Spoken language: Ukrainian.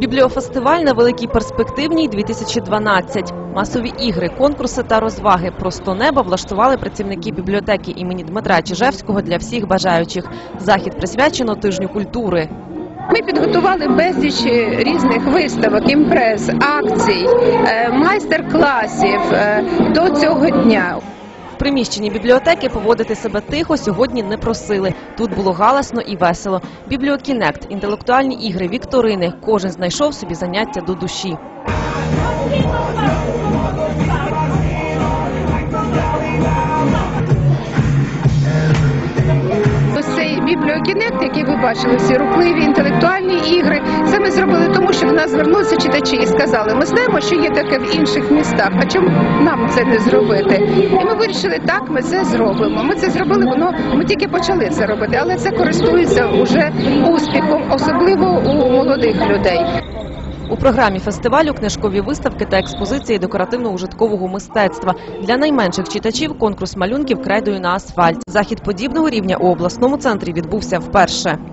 Бібліофестиваль на великій перспективній 2012. Масові ігри, конкурси та розваги просто неба влаштували працівники бібліотеки імені Дмитра Чижевського для всіх бажаючих. Захід присвячено тижню культури. Ми підготували безліч різних виставок, імпрес, акцій, е, майстер-класів е, до цього дня. В приміщенні бібліотеки поводити себе тихо сьогодні не просили. Тут було галасно і весело. Бібліокінект, інтелектуальні ігри, вікторини. Кожен знайшов собі заняття до душі. Цей бібліокінект, який ви бачили, всі рухливі інтелектуальні ігри. Це ми зробили тому, що до нас звернулися читачі і сказали, ми знаємо, що є таке в інших містах. А чому нам це не зробити? І ми вирішили, так, ми це зробимо. Ми це зробили, воно ми тільки почали це робити, але це користується уже успіхом, особливо у молодих людей. У програмі фестивалю книжкові виставки та експозиції декоративно-ужиткового мистецтва. Для найменших читачів конкурс малюнків крейдою на асфальт. Захід подібного рівня у обласному центрі відбувся вперше.